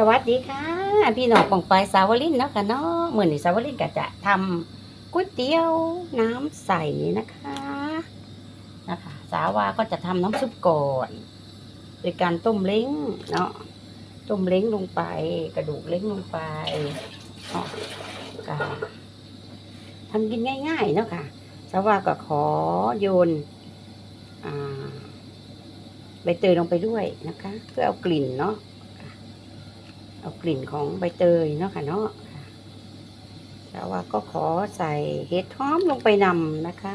สวัสดีค่ะ พี่น้องปองไปสาวลินเนาะค่ะเนาะเหมือนี้สาวลินก็จะทำก๋วยเตี๋ยวน้ำใสนะคะนะคะสาวาก็จะทำน้ำซุปก่อนโดยการต้มเล้งเนาะต้มเล้งลงไป กระดูกเล้งลงไปเนาะก็ทำกินง่ายๆเนาะค่ะสาวาก็ขอโยนใบเตยลงไปด้วยนะคะ เพื่อเอากลิ่นเนาะ เอากลิ่นของใบเตยเนาะค่ะเนาะแล้วว่าก็ขอใส่เห็ดหอมลงไปนำนะคะ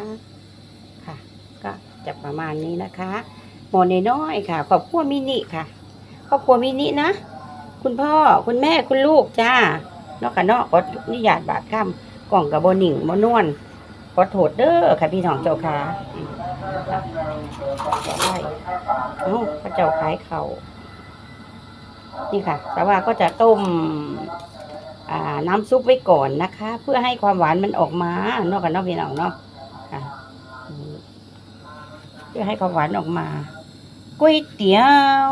ค่ะ ก็จะประมาณนี้นะคะหมอน้อยค่ะครอบครัวมินิค่ะครอบครัวมินินะ คุณพ่อคุณแม่คุณลูกจ้าเนาะค่ะเนาะขอนิยาตบาดข้ามกล่องกับบหนิ่งบนวลขอโทษเด้อค่ะพี่น้องเจ้าค่ะเอ้าพระเจ้าขายเขา นี่ค่ะ แต่ว่าก็จะต้มน้ำซุปไว้ก่อนนะคะ เพื่อให้ความหวานมันออกมาเนอกกันเนอกพี่น้องเนาะค่ะเพื่อให้ความหวานออกมาก๋วยเตี๋ยว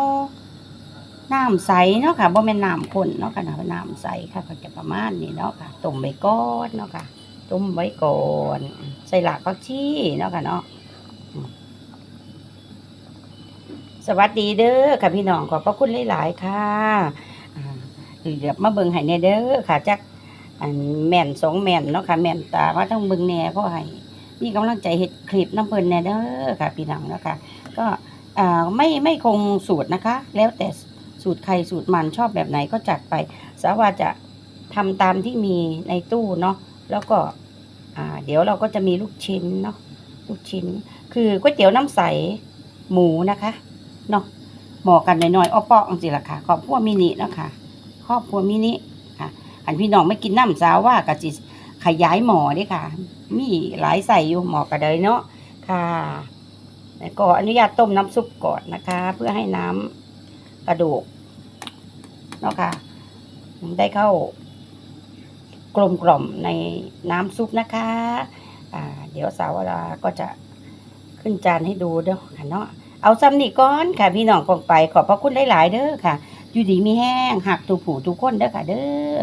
น้ำใสเนาะค่ะบ่แม่นน้ำข้นเนาะค่ะนะน้ำใสค่ะก็จะประมาณนี้เนาะค่ะต้มไว้ก่อนเนาะค่ะต้มไว้ก่อน ใส่หลากผักชีเนาะค่ะเนาะอืม สวัสดีเด้อค่ะพี่น้องขอบพระคุณหลายๆค่ะอ่าเดี๋ยวมาเบิ่งให้แน่เด้อค่ะจักอันแม่นสองแม่นเนาะค่ะแม่นตาว่าต้องเบิ่งแน่เพราะให้มีกำลังใจเฮ็ดคลิปน้ำเพิ่นแน่เด้อค่ะ พี่น้องเนาะค่ะก็ไม่ไม่คงสูตรนะคะ แล้วแต่สูตรใครสูตรมันชอบแบบไหนก็จัดไป สาวาจะทำตามที่มีในตู้เนาะแล้วก็เดี๋ยวเราก็จะมีลูกชิ้นเนาะลูกชิ้น คือก๋วยเตี๋ยวน้ำใสหมูนะคะ เนาะหมาะกันหน่อยๆอ้อปาะจังสิล่ะค่ะครอบครัวมินิเนาะค่ะครอบครัวมินิค่ะอันพี่น้องไม่กินน้ำสาวว่าก็จิขยายหมอเด้ค่ะ มีหลายใส่อยู่หมอกระเดยเนาะค่ะแล้วก็อนุญาตต้มน้ำซุปก่อนนะคะ เพื่อให้น้ำกระดูกเนาะค่ะได้เข้ากลมกล่อมในน้ำซุปนะคะ อ่า เดี๋ยวสาวลาก็จะขึ้นจานให้ดูเด้อค่ะเนาะ เอาซ้ำนี่ก้อนค่ะพี่น้องกองไปขอบพระคุณหลายๆเด้อค่ะ อยู่ดีมีแห้งหักตูผูทุกคนเด้อค่ะเด้อ